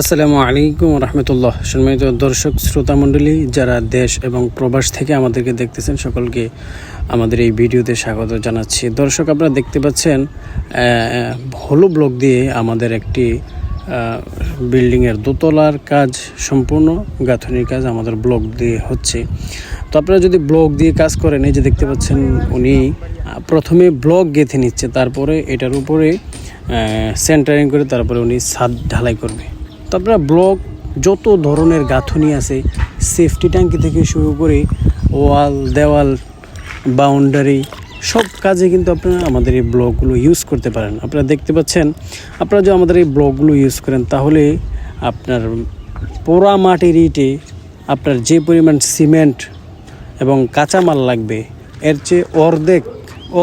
আসসালামু আলাইকুম রহমতুল্লাহ। সম্মানিত দর্শক, শ্রোতা মণ্ডলী, যারা দেশ এবং প্রবাস থেকে আমাদেরকে দেখতেছেন, সকলকে আমাদের এই ভিডিওতে স্বাগত জানাচ্ছি। দর্শক, আপনারা দেখতে পাচ্ছেন হলু ব্লক দিয়ে আমাদের একটি বিল্ডিংয়ের দোতলার কাজ সম্পূর্ণ, গাঁথনির কাজ আমাদের ব্লক দিয়ে হচ্ছে। তো আপনারা যদি ব্লক দিয়ে কাজ করেন, এই যে দেখতে পাচ্ছেন, উনি প্রথমে ব্লক গেঁথে নিচ্ছে, তারপরে এটার উপরে সেন্টারিং করে, তারপরে উনি ছাদ ঢালাই করবে। তো আপনারা ব্লক যত ধরনের গাঁথনি আছে সেফটি ট্যাঙ্কি থেকে শুরু করে ওয়াল, দেওয়াল বাউন্ডারি সব কাজে কিন্তু আপনারা আমাদের এই ব্লকগুলো ইউজ করতে পারেন। আপনারা দেখতে পাচ্ছেন, আপনারা যদি আমাদের এই ব্লকগুলো ইউজ করেন, তাহলে আপনার পোড়া মাটির ইটে আপনার যে পরিমাণ সিমেন্ট এবং কাঁচামাল লাগবে, এর চেয়ে অর্ধেক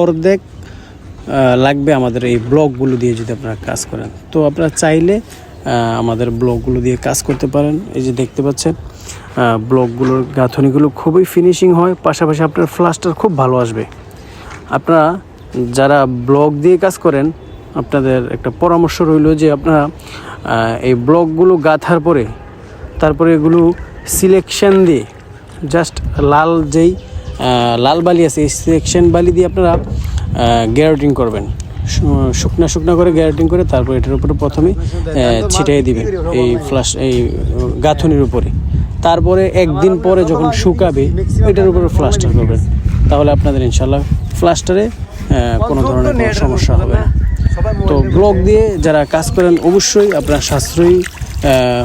অর্ধেক লাগবে আমাদের এই ব্লকগুলো দিয়ে যদি আপনারা কাজ করেন। তো আপনারা চাইলে আমাদের ব্লকগুলো দিয়ে কাজ করতে পারেন। এই যে দেখতে পাচ্ছেন ব্লকগুলোর গাঁথনিগুলো খুবই ফিনিশিং হয়, পাশাপাশি আপনার ফ্লাস্টার খুব ভালো আসবে। আপনারা যারা ব্লক দিয়ে কাজ করেন, আপনাদের একটা পরামর্শ রইল যে আপনারা এই ব্লকগুলো গাঁথার পরে, তারপরে এগুলো সিলেকশন দিয়ে জাস্ট লাল যেই লাল বালি আছে, এই সিলেকশন বালি দিয়ে আপনারা গ্যারোটিং করবেন। শুকনা শুকনা করে গ্যারেটিং করে তারপর এটার উপরে প্রথমে আহ, ছিটিয়ে দিবেন এই ফ্লাশ এই গাঁথনির উপরে। তারপরে একদিন পরে যখন শুকাবে এটার উপরে ফ্লাস্টার করবেন। তাহলে আপনাদের ইনশাল্লাহ ফ্লাস্টারে কোনো ধরনের কোনো সমস্যা হবে না। তো ব্লক দিয়ে যারা কাজ করেন অবশ্যই আপনার সাশ্রয়ী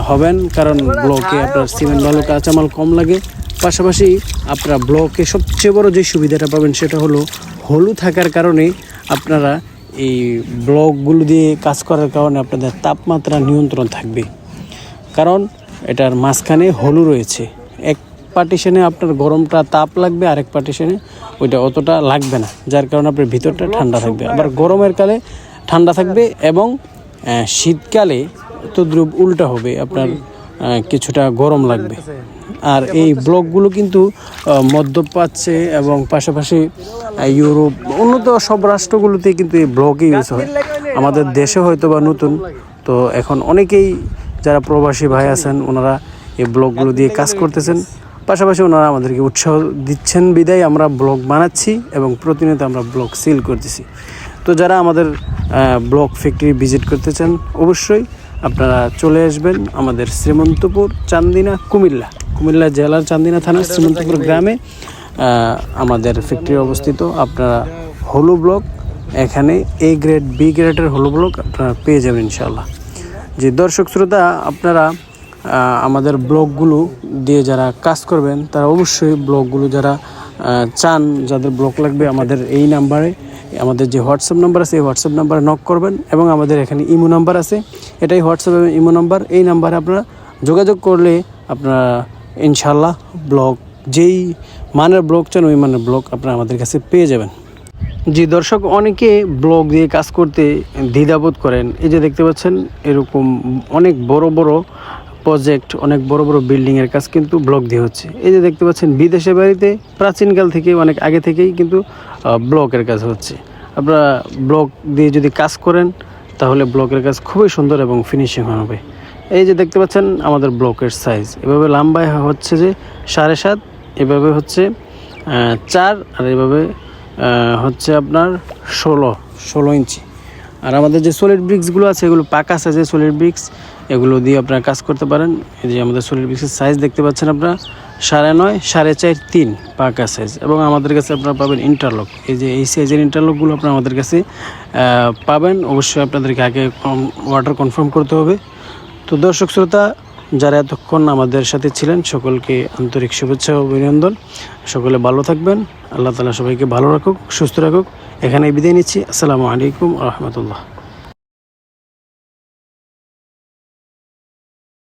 হবেন। কারণ ব্লকে আপনার সিমেন্ট ভালো কাঁচামাল কম লাগে। পাশাপাশি আপনারা ব্লকে সবচেয়ে বড় যে সুবিধাটা পাবেন সেটা হলো হলু থাকার কারণে আপনারা এই ব্লকগুলো দিয়ে কাজ করার কারণে আপনাদের তাপমাত্রা নিয়ন্ত্রণ থাকবে। কারণ এটার মাঝখানে হলু রয়েছে। এক পার্টিশনে আপনার গরমটা তাপ লাগবে, আরেক পার্টিশনে ওইটা অতটা লাগবে না, যার কারণে আপনার ভিতরটা ঠান্ডা থাকবে। আবার গরমের কালে ঠান্ডা থাকবে এবং শীতকালে তদ্রুপ উল্টা হবে। আপনার কিছুটা গরম লাগবে। আর এই ব্লকগুলো কিন্তু মধ্যপ্রাচ্যে এবং পাশাপাশি ইউরোপ, উন্নত সব রাষ্ট্রগুলোতে কিন্তু এই ব্লকই ইউজ হয়। আমাদের দেশে হয়তো বা নতুন, তো এখন অনেকেই যারা প্রবাসী ভাই আছেন, ওনারা এই ব্লগগুলো দিয়ে কাজ করতেছেন। পাশাপাশি ওনারা আমাদেরকে উৎসাহ দিচ্ছেন, বিদায় আমরা ব্লগ বানাচ্ছি এবং প্রতিনিয়ত আমরা ব্লগ সিল করতেছি। তো যারা আমাদের ব্লগ ফ্যাক্টরি ভিজিট করতে চান, অবশ্যই আপনারা চলে আসবেন আমাদের শ্রীমন্তপুর চান্দিনা কুমিল্লা। কুমিল্লা জেলার চান্দিনা থানার শ্রীমন্তপুর গ্রামে। আমাদের ফ্যাক্টরি অবস্থিত। আপনারা হলু ব্লক, এখানে এ গ্রেড বি গ্রেডের হলু ব্লক আপনারা পেয়ে যাবেন ইনশাল্লাহ যে দর্শক শ্রোতা, আপনারা আমাদের ব্লগগুলো দিয়ে যারা কাজ করবেন, তারা অবশ্যই ব্লগগুলো যারা চান, যাদের ব্লগ লাগবে আমাদের এই নাম্বারে আমাদের যে হোয়াটসঅ্যাপ নাম্বার আছে, এই হোয়াটসঅ্যাপ নাম্বারে নক করবেন এবং আমাদের এখানে ইমো নাম্বার আছে। এটাই হোয়াটসঅ্যাপ এবং ইমো নাম্বার। এই নাম্বারে আপনারা যোগাযোগ করলে আপনারা ইনশাল্লাহ ব্লগ, যেই মানের ব্লগ চান, ওই মানের ব্লগ আপনারা আমাদের কাছে পেয়ে যাবেন। জি, দর্শক, অনেকে ব্লগ দিয়ে কাজ করতে দ্বিধাবোধ করেন। এই যে দেখতে পাচ্ছেন, এরকম অনেক বড় বড় প্রজেক্ট অনেক বড় বড় বিল্ডিংয়ের কাজ কিন্তু ব্লক দিয়ে হচ্ছে। এই যে দেখতে পাচ্ছেন, বিদেশে বাড়িতে প্রাচীনকাল থেকে, অনেক আগে থেকেই কিন্তু ব্লকের কাজ হচ্ছে। আপনারা ব্লক দিয়ে যদি কাজ করেন, তাহলে ব্লকের কাজ খুবই সুন্দর এবং ফিনিশিং হবে। এই যে দেখতে পাচ্ছেন, আমাদের ব্লকের সাইজ এভাবে লম্বায় হচ্ছে যে সাড়ে সাত, এভাবে হচ্ছে চার, আর এভাবে হচ্ছে আপনার ষোলো ষোলো ইঞ্চি। আর আমাদের যে সলিড ব্রিক্সগুলো আছে, এগুলো পাকা সাইজের সলিড ব্রিক্স এগুলো দিয়ে আপনারা কাজ করতে পারেন। এই যে আমাদের সলিড ব্রিক্সের সাইজ দেখতে পাচ্ছেন আপনারা সাড়ে নয়, সাড়ে চার, তিন পাকা সাইজ এবং আমাদের কাছে আপনারা পাবেন ইন্টারলক এই যে এই সাইজের ইন্টারলকগুলো আপনারা আমাদের কাছে পাবেন। অবশ্যই আপনাদেরকে আগে অর্ডার কনফার্ম করতে হবে। তো দর্শক শ্রোতা, যারা এতক্ষণ আমাদের সাথে ছিলেন, সকলকে আন্তরিক শুভেচ্ছা ও অভিনন্দন। সকলে ভালো থাকবেন। আল্লাহ তালা সবাইকে ভালো রাখুক, সুস্থ রাখুক। এখানে বিদায় নিচ্ছি। আসসালামু আলাইকুম রহমতুল্লাহ।